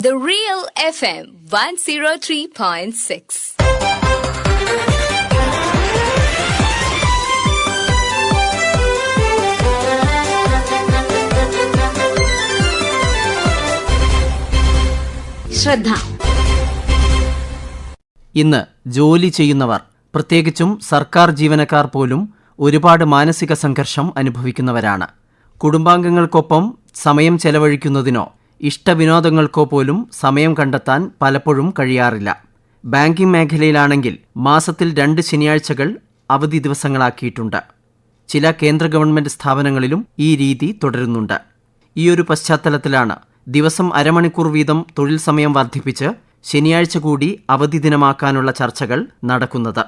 The Real FM 103.6. ശ്രദ്ധ ഇന്ന് ജോലി ചെയ്യുന്നവർ പ്രത്യേകിച്ചും സർക്കാർ ജീവനക്കാർ പോലും ഒരുപാട് മാനസിക സംഘർഷം അനുഭവിക്കുന്നവരാണ് കുടുംബാംഗങ്ങൾക്കൊപ്പം സമയം ചെലവഴിക്കുന്നതിനോ ഇഷ്ടവിനോദങ്ങൾക്കോ പോലും സമയം കണ്ടെത്താൻ പലപ്പോഴും കഴിയാറില്ല. ബാങ്കിംഗ് മേഖലയിലാണെങ്കിൽ മാസത്തിൽ രണ്ട് ശനിയാഴ്ചകൾ അവധി ദിവസങ്ങളാക്കിയിട്ടുണ്ട്. ചില കേന്ദ്ര ഗവൺമെന്റ് സ്ഥാപനങ്ങളിലും ഈ രീതി തുടരുന്നുണ്ട്. ഈ ഒരു പശ്ചാത്തലത്തിലാണ് ദിവസം അരമണിക്കൂർ വീതം തൊഴിൽ സമയം വർദ്ധിപ്പിച്ച് ശനിയാഴ്ച കൂടി അവധി ദിനമാക്കാനുള്ള ചർച്ചകൾ നടക്കുന്നത്.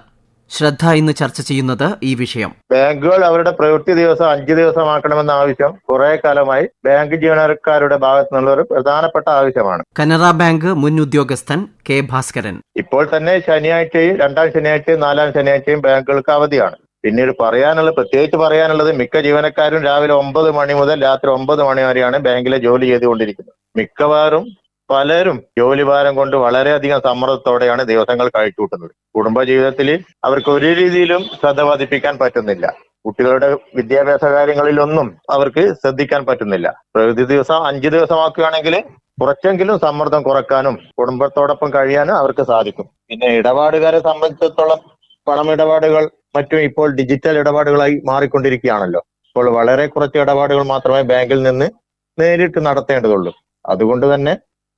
ശ്രദ്ധ ഇന്ന് ചർച്ച ചെയ്യുന്നത് ഈ വിഷയം. ബാങ്കുകൾ അവരുടെ പ്രവൃത്തി ദിവസം അഞ്ച് ദിവസമാക്കണമെന്ന ആവശ്യം കുറെ കാലമായി ബാങ്ക് ജീവനക്കാരുടെ ഭാഗത്തു നിന്നുള്ള ഒരു പ്രധാനപ്പെട്ട ആവശ്യമാണ്. കനറ ബാങ്ക് മുൻ ഉദ്യോഗസ്ഥൻ കെ ഭാസ്കരൻ. ഇപ്പോൾ തന്നെ ശനിയാഴ്ചയും രണ്ടാം ശനിയാഴ്ചയും നാലാം ശനിയാഴ്ചയും ബാങ്കുകൾക്ക് അവധിയാണ്. പിന്നീട് പറയാനുള്ളത് പ്രത്യേകിച്ച് പറയാനുള്ളത് മിക്ക ജീവനക്കാരും രാവിലെ ഒമ്പത് മണി മുതൽ രാത്രി ഒമ്പത് മണി വരെയാണ് ബാങ്കിലെ ജോലി ചെയ്തുകൊണ്ടിരിക്കുന്നത്. മിക്കവാറും പലരും ജോലിഭാരം കൊണ്ട് വളരെയധികം സമ്മർദ്ദത്തോടെയാണ് ദിവസങ്ങൾ കഴിച്ചുകൂട്ടുന്നത് കുടുംബജീവിതത്തിൽ അവർക്ക് ഒരു രീതിയിലും ശ്രദ്ധ പതിപ്പിക്കാൻ പറ്റുന്നില്ല. കുട്ടികളുടെ വിദ്യാഭ്യാസ കാര്യങ്ങളിലൊന്നും അവർക്ക് ശ്രദ്ധിക്കാൻ പറ്റുന്നില്ല. പ്രകൃതി ദിവസം അഞ്ച് ദിവസമാക്കുകയാണെങ്കിൽ കുറച്ചെങ്കിലും സമ്മർദ്ദം കുറക്കാനും കുടുംബത്തോടൊപ്പം കഴിയാനും അവർക്ക് സാധിക്കും. പിന്നെ ഇടപാടുകാരെ സംബന്ധിച്ചിടത്തോളം പണമിടപാടുകൾ മറ്റും ഇപ്പോൾ ഡിജിറ്റൽ ഇടപാടുകളായി മാറിക്കൊണ്ടിരിക്കുകയാണല്ലോ. ഇപ്പോൾ വളരെ കുറച്ച് ഇടപാടുകൾ മാത്രമേ ബാങ്കിൽ നിന്ന് നേരിട്ട് നടത്തേണ്ടതുള്ളൂ. അതുകൊണ്ട് തന്നെ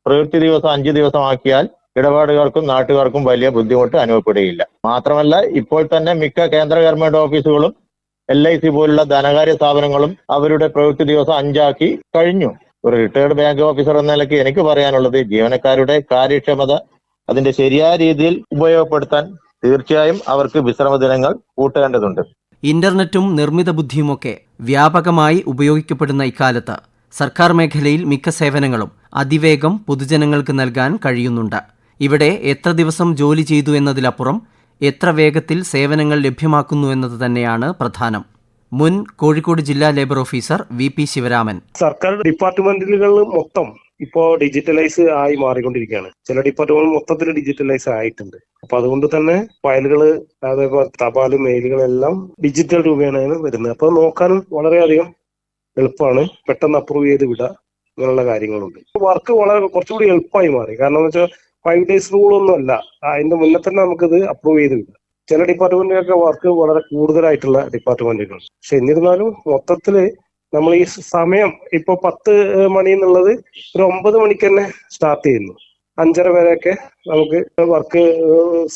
പ്രവൃത്തി ദിവസം അഞ്ച് ദിവസമാക്കിയാൽ ഇടപാടുകാർക്കും നാട്ടുകാർക്കും വലിയ ബുദ്ധിമുട്ട് അനുഭവപ്പെടുകയില്ല. മാത്രമല്ല ഇപ്പോൾ തന്നെ മിക്ക കേന്ദ്ര ഗവൺമെന്റ് ഓഫീസുകളും എൽ ഐ സി പോലുള്ള ധനകാര്യ സ്ഥാപനങ്ങളും അവരുടെ പ്രവൃത്തി ദിവസം അഞ്ചാക്കി കഴിഞ്ഞു. ഒരു റിട്ടയർഡ് ബാങ്ക് ഓഫീസർ എന്ന നിലയ്ക്ക് എനിക്ക് പറയാനുള്ളത് ജീവനക്കാരുടെ കാര്യക്ഷമത അതിന്റെ ശരിയായ രീതിയിൽ ഉപയോഗപ്പെടുത്താൻ തീർച്ചയായും അവർക്ക് വിശ്രമ ദിനങ്ങൾ കൂട്ടേണ്ടതുണ്ട്. ഇന്റർനെറ്റും നിർമ്മിത ബുദ്ധിയുമൊക്കെ വ്യാപകമായി ഉപയോഗിക്കപ്പെടുന്ന ഇക്കാലത്ത് സർക്കാർ മേഖലയിൽ മിക്ക സേവനങ്ങളും അതിവേഗം പൊതുജനങ്ങൾക്ക് നൽകാൻ കഴിയുന്നുണ്ട്. ഇവിടെ എത്ര ദിവസം ജോലി ചെയ്തു എന്നതിലപ്പുറം എത്ര വേഗത്തിൽ സേവനങ്ങൾ ലഭ്യമാക്കുന്നു എന്നത് തന്നെയാണ് പ്രധാനം. മുൻ കോഴിക്കോട് ജില്ലാ labour officer V P Sivaraman. സർക്കാർ ഡിപ്പാർട്ട്മെന്റുകൾ മൊത്തം ഇപ്പോ ഡിജിറ്റലൈസ് ആയി മാറിക്കൊണ്ടിരിക്കുകയാണ്. ചില ഡിപ്പാർട്ട്മെന്റ് മൊത്തത്തിൽ ഡിജിറ്റലൈസ് ആയിട്ടുണ്ട്. അപ്പൊ അതുകൊണ്ട് തന്നെ ഫയലുകൾ അതേപോലെ തപാൽ മെയിലുകളെല്ലാം ഡിജിറ്റൽ രൂപേണയാണ് വരുന്നത്. അപ്പൊ നോക്കാനും വളരെയധികം എളുപ്പമാണ്. പെട്ടെന്ന് അപ്രൂവ് ചെയ്ത് വിടുക അങ്ങനെയുള്ള കാര്യങ്ങളുണ്ട്. വർക്ക് വളരെ കുറച്ചുകൂടി എളുപ്പമായി മാറി. കാരണം എന്ന് വെച്ചാൽ ഫൈവ് ഡേയ്സ് റൂൾ ഒന്നും അല്ല. അതിന്റെ മുന്നേ തന്നെ നമുക്കിത് അപ്രൂവ് ചെയ്തിട്ടുണ്ട്. ചില ഡിപ്പാർട്ട്മെന്റിലൊക്കെ വർക്ക് വളരെ കൂടുതലായിട്ടുള്ള ഡിപ്പാർട്ട്മെന്റുകൾ പക്ഷെ എന്നിരുന്നാലും മൊത്തത്തിൽ നമ്മൾ ഈ സമയം ഇപ്പൊ പത്ത് മണി എന്നുള്ളത് ഒരു ഒമ്പത് മണിക്ക് തന്നെ സ്റ്റാർട്ട് ചെയ്യുന്നു. അഞ്ചര വരെയൊക്കെ നമുക്ക് വർക്ക്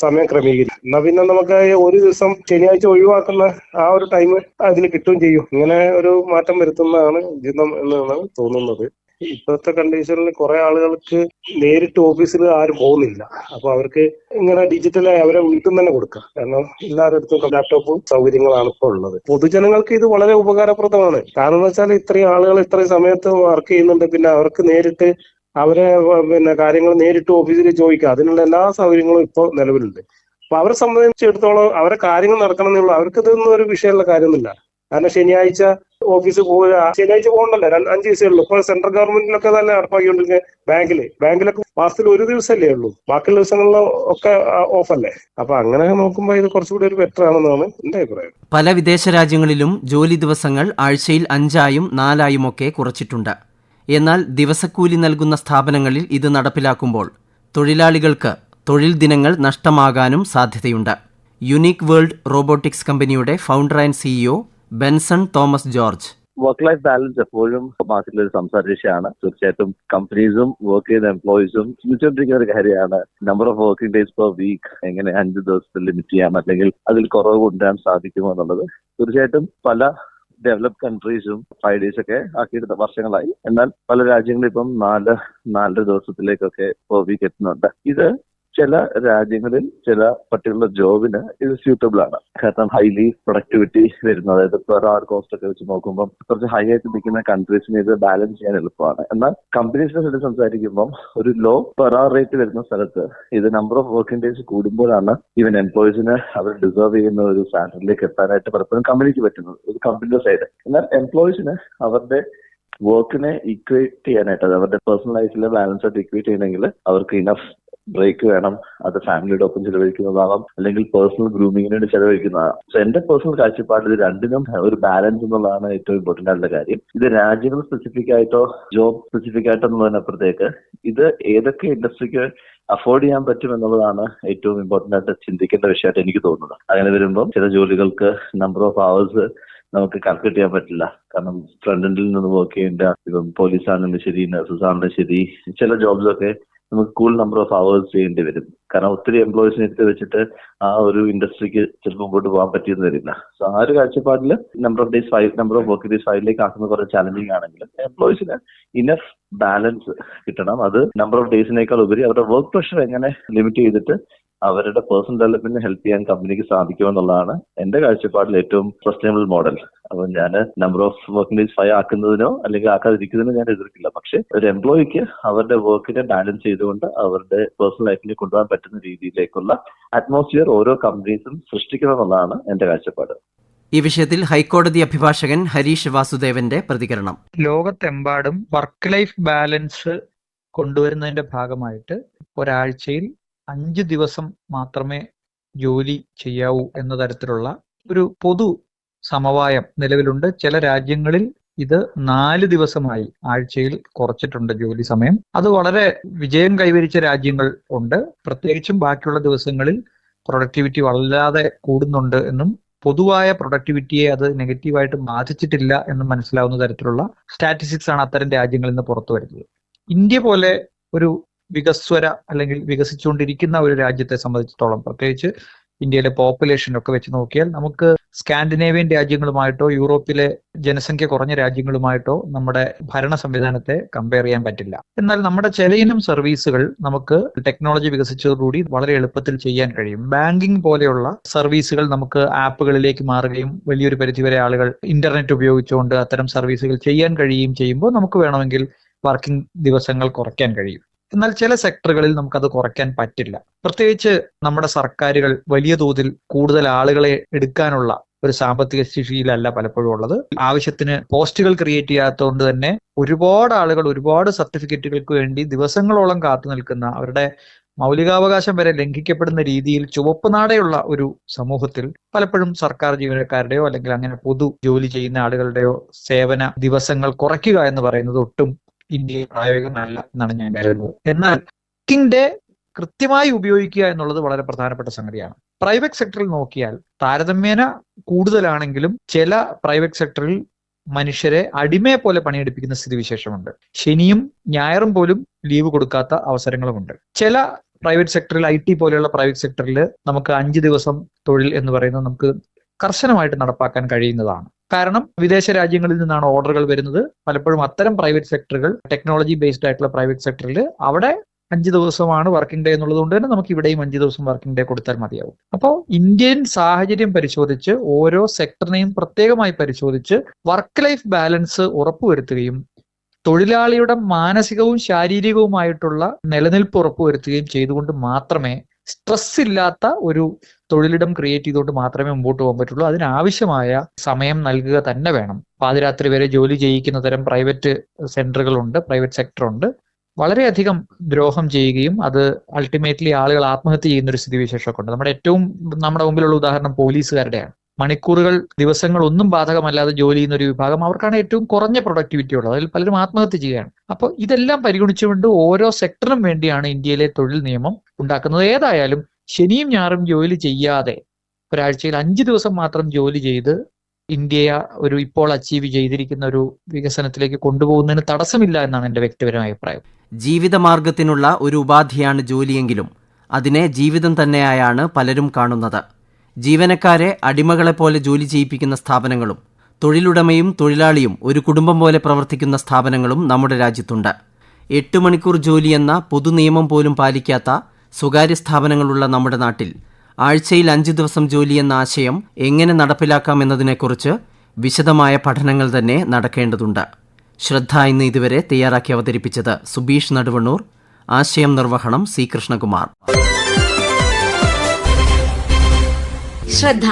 സമയം ക്രമീകരിക്കും. എന്നാ പിന്നെ നമുക്ക് ഒരു ദിവസം ശനിയാഴ്ച ഒഴിവാക്കുന്ന ആ ഒരു ടൈം അതിൽ കിട്ടുകയും ചെയ്യും. ഇങ്ങനെ ഒരു മാറ്റം വരുത്തുന്നതാണ് ഉചിതം എന്നാണ് തോന്നുന്നത്. ഇപ്പോഴത്തെ കണ്ടീഷനിൽ കുറെ ആളുകൾക്ക് നേരിട്ട് ഓഫീസിൽ ആരും പോകുന്നില്ല. അപ്പൊ അവർക്ക് ഇങ്ങനെ ഡിജിറ്റലായി അവരെ വീട്ടിൽ തന്നെ കൊടുക്കാം. കാരണം എല്ലാവരുടെ ലാപ്ടോപ്പും സൗകര്യങ്ങളാണ് ഇപ്പോൾ ഉള്ളത്. പൊതുജനങ്ങൾക്ക് ഇത് വളരെ ഉപകാരപ്രദമാണ്. കാരണം എന്ന് വെച്ചാൽ ഇത്രയും ആളുകൾ ഇത്രയും സമയത്ത് വർക്ക് ചെയ്യുന്നുണ്ട്. പിന്നെ അവർക്ക് നേരിട്ട് അവരെ പിന്നെ കാര്യങ്ങൾ നേരിട്ട് ഓഫീസിൽ ചോദിക്കുക അതിനുള്ള എല്ലാ സൗകര്യങ്ങളും ഇപ്പോൾ നിലവിലുണ്ട്. അപ്പൊ അവരെ സംബന്ധിച്ചിടത്തോളം അവരെ കാര്യങ്ങൾ നടക്കണം എന്നുള്ള അവർക്ക് ഇതൊന്നും ഒരു വിഷയമുള്ള കാര്യമൊന്നുമില്ല. കാരണം ശനിയാഴ്ച ഓഫീസിൽ പോവുക. ശനിയാഴ്ച പോകണ്ടല്ലോ. രണ്ട് അഞ്ച് ദിവസമേ ഇപ്പൊ സെൻട്രൽ ഗവൺമെന്റിലൊക്കെ തന്നെ നടപ്പാക്കിക്കൊണ്ടിരിക്കുന്നത് ബാങ്കിൽ. ബാങ്കിലൊക്കെ മാസത്തിൽ ഒരു ദിവസമല്ലേ ഉള്ളൂ. ബാക്കിയുള്ള ദിവസങ്ങളിൽ ഒക്കെ ഓഫ് അല്ലേ? അപ്പൊ അങ്ങനെ നോക്കുമ്പോൾ ഇത് കുറച്ചുകൂടി ഒരു ബെറ്റർ ആണെന്നാണ് എന്റെ അഭിപ്രായം. പല വിദേശ രാജ്യങ്ങളിലും ജോലി ദിവസങ്ങൾ ആഴ്ചയിൽ അഞ്ചായും നാലായും ഒക്കെ കുറച്ചിട്ടുണ്ട്. എന്നാൽ ദിവസക്കൂലി നൽകുന്ന സ്ഥാപനങ്ങളിൽ ഇത് നടപ്പിലാക്കുമ്പോൾ തൊഴിലാളികൾക്ക് തൊഴിൽ ദിനങ്ങൾ നഷ്ടമാകാനും സാധ്യതയുണ്ട്. യുണീക് വേൾഡ് റോബോട്ടിക്സ് കമ്പനിയുടെ founder and CEO Benson Thomas George. Work life balance എപ്പോഴും മാസത്തിൽ ഒരു സംസാര വിഷയമാണ്. തീർച്ചയായിട്ടും കമ്പനീസും വർക്ക് ചെയ്യുന്ന എംപ്ലോയീസും ചിന്തിച്ചുകൊണ്ടിരിക്കുന്ന ഒരു കാര്യമാണ്. Number of working days per week എങ്ങനെ അഞ്ച് ദിവസത്തിൽ ലിമിറ്റ് ചെയ്യാം? അല്ലെങ്കിൽ അതിൽ കുറവ് കൊണ്ടുവരാൻ സാധിക്കുമോ എന്നുള്ളത് തീർച്ചയായിട്ടും പല ഡെവലപ് കൺട്രീസും ഫൈവ് ഡേയ്സ് ഒക്കെ ആക്കിയിട്ട് വർഷങ്ങളായി. എന്നാൽ പല രാജ്യങ്ങളും ഇപ്പം നാല് നാലര ദിവസത്തിലേക്കൊക്കെ പെർ വീക്ക് എത്തുന്നുണ്ട്. ഇത് ചില രാജ്യങ്ങളിൽ ചില പർട്ടിക്കുലർ ജോബിന് ഇത് സ്യൂട്ടബിൾ ആണ്. കാരണം ഹൈലി പ്രൊഡക്ടിവിറ്റി വരുന്ന. അതായത് പെർ അവർ കോസ്റ്റ് ഒക്കെ വെച്ച് നോക്കുമ്പോൾ കുറച്ച് ഹൈ ആയിട്ട് നിൽക്കുന്ന കൺട്രീസിന് ഇത് ബാലൻസ് ചെയ്യാൻ എളുപ്പമാണ്. എന്നാൽ കമ്പനീസിനെ പറ്റി സംസാരിക്കുമ്പോൾ ഒരു ലോ പെർ അവർ റേറ്റ് വരുന്ന സ്ഥലത്ത് ഇത് നമ്പർ ഓഫ് വർക്കിംഗ് ഡേയ്സ് കൂടുമ്പോഴാണ് ഈവൻ എംപ്ലോയീസിന് അവർ ഡിസേർവ് ചെയ്യുന്ന ഒരു സ്റ്റാൻഡേർഡിലേക്ക് എത്താനായിട്ട് പലപ്പോഴും കമ്പനിക്ക് പറ്റുന്നത്. ഒരു കമ്പനിയുടെ സൈഡ് എന്നാൽ എംപ്ലോയീസിന് അവരുടെ വർക്കിനെ ഇക്വേറ്റ് ചെയ്യാനായിട്ട് അത് അവരുടെ പേഴ്സണൽ ലൈഫിലെ ബാലൻസ് ആയിട്ട് ഇക്വേറ്റ് ചെയ്യണമെങ്കിൽ അവർക്ക് ഇനഫ് ബ്രേക്ക് വേണം അത് ഫാമിലിയുടെ ഒപ്പം ചെലവഴിക്കുന്നതാവാം അല്ലെങ്കിൽ പേഴ്സണൽ ഗ്രൂമിങ്ങിന് വേണ്ടി ചെലവഴിക്കുന്നതാകാം സോ എന്റെ പേഴ്സണൽ കാഴ്ചപ്പാടിൽ രണ്ടിനും ഒരു ബാലൻസ് എന്നുള്ളതാണ് ഏറ്റവും ഇമ്പോർട്ടന്റ് ആയിട്ടുള്ള കാര്യം. ഇത് രാജ്യങ്ങൾ സ്പെസിഫിക് ആയിട്ടോ ജോബ് സ്പെസിഫിക് ആയിട്ടോ എന്നുള്ളതിനപ്പുറത്തേക്ക് ഇത് ഏതൊക്കെ ഇൻഡസ്ട്രിക്ക് അഫോർഡ് ചെയ്യാൻ പറ്റും എന്നുള്ളതാണ് ഏറ്റവും ഇമ്പോർട്ടന്റ് ആയിട്ട് ചിന്തിക്കേണ്ട വിഷയമായിട്ട് എനിക്ക് തോന്നുന്നത്. അങ്ങനെ വരുമ്പോൾ ചില ജോലികൾക്ക് നമ്പർ ഓഫ് അവേഴ്സ് നമുക്ക് കാൽക്കുലേറ്റ് ചെയ്യാൻ പറ്റില്ല. കാരണം ഫ്രണ്ടിൽ നിന്ന് വർക്ക് ചെയ്യേണ്ട ഇപ്പം പോലീസ് ആണെങ്കിലും ശരി നഴ്സസ് ആണെങ്കിലും ശരി ചില ജോബ്സ് ഒക്കെ നമുക്ക് കൂൾ നമ്പർ ഓഫ് അവേഴ്സ് ചെയ്യേണ്ടി വരും. കാരണം ഒത്തിരി എംപ്ലോയീസിനെ എടുത്ത് വെച്ചിട്ട് ആ ഒരു ഇൻഡസ്ട്രിക്ക് ചിലപ്പോൾ മുമ്പോട്ട് പോകാൻ പറ്റിയെന്ന് വരില്ല. സോ ആ ഒരു കാഴ്ചപ്പാടിൽ number of days five number of work days ഫൈവിലേക്ക് ആക്കുന്നത് കുറച്ച് ചാലഞ്ചിങ് ആണെങ്കിലും എംപ്ലോയീസിന് ഇനഫ് ബാലൻസ് കിട്ടണം. അത് നമ്പർ ഓഫ് ഡേയ്സിനേക്കാൾ ഉപരി അവരുടെ വർക്ക് പ്രഷർ എങ്ങനെ ലിമിറ്റ് ചെയ്തിട്ട് അവരുടെ പേഴ്സണൽ ഡെവലപ്മെന്റ് ഹെൽപ്പ് ചെയ്യാൻ കമ്പനിക്ക് സാധിക്കുമെന്നുള്ളതാണ് എന്റെ കാഴ്ചപ്പാടിൽ ഏറ്റവും സസ്റ്റൈനബിൾ മോഡൽ അപ്പൊ ഞാൻ number of working days five ആക്കുന്നതിനോ അല്ലെങ്കിൽ ആക്കാതിരിക്കുന്നതിനോ ഞാൻ എതിർക്കില്ല. പക്ഷെ ഒരു എംപ്ലോയിക്ക് അവരുടെ വർക്കിനെ ബാലൻസ് ചെയ്തുകൊണ്ട് അവരുടെ പേഴ്സണൽ ലൈഫിൽ കൊണ്ടുപോകാൻ പറ്റുന്ന രീതിയിലേക്കുള്ള അറ്റ്മോസ്ഫിയർ ഓരോ കമ്പനീസും സൃഷ്ടിക്കണം എന്നുള്ളതാണ് എന്റെ കാഴ്ചപ്പാട്. ഈ വിഷയത്തിൽ ഹൈക്കോടതി അഭിഭാഷകൻ ഹരീഷ് വാസുദേവന്റെ പ്രതികരണം. ലോകത്തെമ്പാടും വർക്ക് ലൈഫ് ബാലൻസ് കൊണ്ടുവരുന്നതിന്റെ ഭാഗമായിട്ട് ഒരാഴ്ചയിൽ അഞ്ച് ദിവസം മാത്രമേ ജോലി ചെയ്യാവൂ എന്ന തരത്തിലുള്ള ഒരു പൊതു സമവായം നിലവിലുണ്ട്. ചില രാജ്യങ്ങളിൽ ഇത് നാല് ദിവസമായി ആഴ്ചയിൽ കുറച്ചിട്ടുണ്ട് ജോലി സമയം. അത് വളരെ വിജയം കൈവരിച്ച രാജ്യങ്ങൾ ഉണ്ട്. പ്രത്യേകിച്ചും ബാക്കിയുള്ള ദിവസങ്ങളിൽ പ്രൊഡക്ടിവിറ്റി വല്ലാതെ കൂടുന്നുണ്ട് എന്നും പൊതുവായ പ്രൊഡക്ടിവിറ്റിയെ അത് നെഗറ്റീവായിട്ട് ബാധിച്ചിട്ടില്ല എന്ന് മനസ്സിലാവുന്ന തരത്തിലുള്ള സ്റ്റാറ്റിസ്റ്റിക്സ് ആണ് അത്തരം രാജ്യങ്ങളിൽ നിന്ന് പുറത്തു വരുന്നത് ഇന്ത്യ പോലെ ഒരു വികസ്വര അല്ലെങ്കിൽ വികസിച്ചുകൊണ്ടിരിക്കുന്ന ഒരു രാജ്യത്തെ സംബന്ധിച്ചിടത്തോളം പ്രത്യേകിച്ച് ഇന്ത്യയിലെ പോപ്പുലേഷൻ ഒക്കെ വെച്ച് നോക്കിയാൽ നമുക്ക് സ്കാൻഡിനേവിയൻ രാജ്യങ്ങളുമായിട്ടോ യൂറോപ്പിലെ ജനസംഖ്യ കുറഞ്ഞ രാജ്യങ്ങളുമായിട്ടോ നമ്മുടെ ഭരണ സംവിധാനത്തെ കമ്പയർ ചെയ്യാൻ പറ്റില്ല. എന്നാൽ നമ്മുടെ ചിലയിനം സർവീസുകൾ നമുക്ക് ടെക്നോളജി വികസിച്ചതോടുകൂടി വളരെ എളുപ്പത്തിൽ ചെയ്യാൻ കഴിയും. ബാങ്കിങ് പോലെയുള്ള സർവീസുകൾ നമുക്ക് ആപ്പുകളിലേക്ക് മാറുകയും വലിയൊരു പരിധിവരെ ആളുകൾ ഇന്റർനെറ്റ് ഉപയോഗിച്ചുകൊണ്ട് അത്തരം സർവീസുകൾ ചെയ്യാൻ കഴിയുകയും ചെയ്യുമ്പോൾ നമുക്ക് വേണമെങ്കിൽ വർക്കിംഗ് ദിവസങ്ങൾ കുറയ്ക്കാൻ കഴിയും. എന്നാൽ ചില സെക്ടറുകളിൽ നമുക്കത് കുറയ്ക്കാൻ പറ്റില്ല. പ്രത്യേകിച്ച് നമ്മുടെ സർക്കാരുകൾ വലിയ തോതിൽ കൂടുതൽ ആളുകളെ എടുക്കാനുള്ള ഒരു സാമ്പത്തിക സ്ഥിതിയിലല്ല പലപ്പോഴും ഉള്ളത്. ആവശ്യത്തിന് പോസ്റ്റുകൾ ക്രിയേറ്റ് ചെയ്യാത്തതുകൊണ്ട് തന്നെ ഒരുപാട് ആളുകൾ ഒരുപാട് സർട്ടിഫിക്കറ്റുകൾക്ക് വേണ്ടി ദിവസങ്ങളോളം കാത്തു നിൽക്കുന്ന അവരുടെ മൗലികാവകാശം വരെ ലംഘിക്കപ്പെടുന്ന രീതിയിൽ ചുവപ്പ് നാടെയുള്ള ഒരു സമൂഹത്തിൽ പലപ്പോഴും സർക്കാർ ജീവനക്കാരുടെയോ അല്ലെങ്കിൽ അങ്ങനെ പൊതു ജോലി ചെയ്യുന്ന ആളുകളുടെയോ സേവന ദിവസങ്ങൾ കുറയ്ക്കുക എന്ന് പറയുന്നത് ഒട്ടും ഇന്ത്യയിൽ പ്രായോഗികമല്ല എന്നാണ് ഞാൻ കരുതുന്നത്. എന്നാൽ വർക്കിംഗ് ഡേ കൃത്യമായി ഉപയോഗിക്കുക എന്നുള്ളത് വളരെ പ്രധാനപ്പെട്ട സംഗതിയാണ്. പ്രൈവറ്റ് സെക്ടറിൽ നോക്കിയാൽ താരതമ്യേന കൂടുതലാണെങ്കിലും ചില പ്രൈവറ്റ് സെക്ടറിൽ മനുഷ്യരെ അടിമയെ പോലെ പണിയെടുപ്പിക്കുന്ന സ്ഥിതിവിശേഷമുണ്ട്. ശനിയും ഞായറും പോലും ലീവ് കൊടുക്കാത്ത അവസരങ്ങളുമുണ്ട്. ചില പ്രൈവറ്റ് സെക്ടറിൽ ഐ ടി പോലെയുള്ള പ്രൈവറ്റ് സെക്ടറിൽ നമുക്ക് അഞ്ച് ദിവസം തൊഴിൽ എന്ന് പറയുന്നത് നമുക്ക് കർശനമായിട്ട് നടപ്പാക്കാൻ കഴിയുന്നതാണ്. കാരണം വിദേശ രാജ്യങ്ങളിൽ നിന്നാണ് ഓർഡറുകൾ വരുന്നത്. പലപ്പോഴും അത്തരം പ്രൈവറ്റ് സെക്ടറുകൾ ടെക്നോളജി ബേസ്ഡ് ആയിട്ടുള്ള പ്രൈവറ്റ് സെക്ടറിൽ അവിടെ അഞ്ച് ദിവസമാണ് വർക്കിംഗ് ഡേ എന്നുള്ളത് കൊണ്ട് തന്നെ നമുക്ക് ഇവിടെയും അഞ്ച് ദിവസം വർക്കിംഗ് ഡേ കൊടുത്താൽ മതിയാവും. അപ്പോൾ ഇന്ത്യൻ സാഹചര്യം പരിശോധിച്ച് ഓരോ സെക്ടറിനെയും പ്രത്യേകമായി പരിശോധിച്ച് വർക്ക് ലൈഫ് ബാലൻസ് ഉറപ്പുവരുത്തുകയും തൊഴിലാളിയുടെ മാനസികവും ശാരീരികവുമായിട്ടുള്ള നിലനിൽപ്പ് ഉറപ്പുവരുത്തുകയും ചെയ്തുകൊണ്ട് മാത്രമേ സ്ട്രെസ് ഇല്ലാത്ത ഒരു തൊഴിലിടം ക്രിയേറ്റ് ചെയ്തുകൊണ്ട് മാത്രമേ മുമ്പോട്ട് പോകാൻ പറ്റുള്ളൂ. അതിനാവശ്യമായ സമയം നൽകുക തന്നെ വേണം. പാതിരാത്രി വരെ ജോലി ചെയ്യിക്കുന്ന തരം പ്രൈവറ്റ് സെന്ററുകളുണ്ട് പ്രൈവറ്റ് സെക്ടർ ഉണ്ട്. വളരെയധികം ദ്രോഹം ചെയ്യുകയും അത് അൾട്ടിമേറ്റ്ലി ആളുകൾ ആത്മഹത്യ ചെയ്യുന്ന ഒരു സ്ഥിതിവിശേഷമൊക്കെ ഉണ്ട്. നമ്മുടെ ഏറ്റവും നമ്മുടെ മുമ്പിലുള്ള ഉദാഹരണം പോലീസുകാരുടെയാണ്. മണിക്കൂറുകൾ ദിവസങ്ങൾ ഒന്നും ബാധകമല്ലാതെ ജോലി ചെയ്യുന്ന ഒരു വിഭാഗം അവർക്കാണ് ഏറ്റവും കുറഞ്ഞ പ്രൊഡക്ടിവിറ്റി ഉള്ളത്. അതിൽ പലരും ആത്മഹത്യ ചെയ്യുകയാണ്. അപ്പോൾ ഇതെല്ലാം പരിഗണിച്ചുകൊണ്ട് ഓരോ സെക്ടറിനും വേണ്ടിയാണ് ഇന്ത്യയിലെ തൊഴിൽ നിയമം ഉണ്ടാക്കുന്നത്. ഏതായാലും ശനിയും ഞാറും ജോലി ചെയ്യാതെ ഒരാഴ്ചയിൽ അഞ്ച് ദിവസം മാത്രം ജോലി ചെയ്ത് ഇന്ത്യയെ ഒരു ഇപ്പോൾ അച്ചീവ് ചെയ്തിരിക്കുന്ന ഒരു വികസനത്തിലേക്ക് കൊണ്ടുപോകുന്നതിന് തടസ്സമില്ല എന്നാണ് എന്റെ വ്യക്തിപരമായ അഭിപ്രായം. ജീവിതമാർഗത്തിനുള്ള ഒരു ഉപാധിയാണ് ജോലിയെങ്കിലും അതിനെ ജീവിതം തന്നെയായാണ് പലരും കാണുന്നത്. ജീവനക്കാരെ അടിമകളെപ്പോലെ ജോലി ചെയ്യിപ്പിക്കുന്ന സ്ഥാപനങ്ങളും തൊഴിലുടമയും തൊഴിലാളിയും ഒരു കുടുംബം പോലെ പ്രവർത്തിക്കുന്ന സ്ഥാപനങ്ങളും നമ്മുടെ രാജ്യത്തുണ്ട്. എട്ട് മണിക്കൂർ ജോലി എന്ന പൊതുനിയമം പോലും പാലിക്കാത്ത സ്വകാര്യ സ്ഥാപനങ്ങളുള്ള നമ്മുടെ നാട്ടിൽ ആഴ്ചയിൽ അഞ്ച് ദിവസം ജോലി എന്ന ആശയം എങ്ങനെ നടപ്പിലാക്കാം എന്നതിനെക്കുറിച്ച് വിശദമായ പഠനങ്ങൾ തന്നെ നടക്കേണ്ടതുണ്ട്. ശ്രദ്ധ ഇന്ന് ഇതുവരെ തയ്യാറാക്കി അവതരിപ്പിച്ചത് സുബീഷ് നടുവണ്ണൂർ. ആശയം നിർവഹണം സി കൃഷ്ണകുമാർ. ശ്രദ്ധ.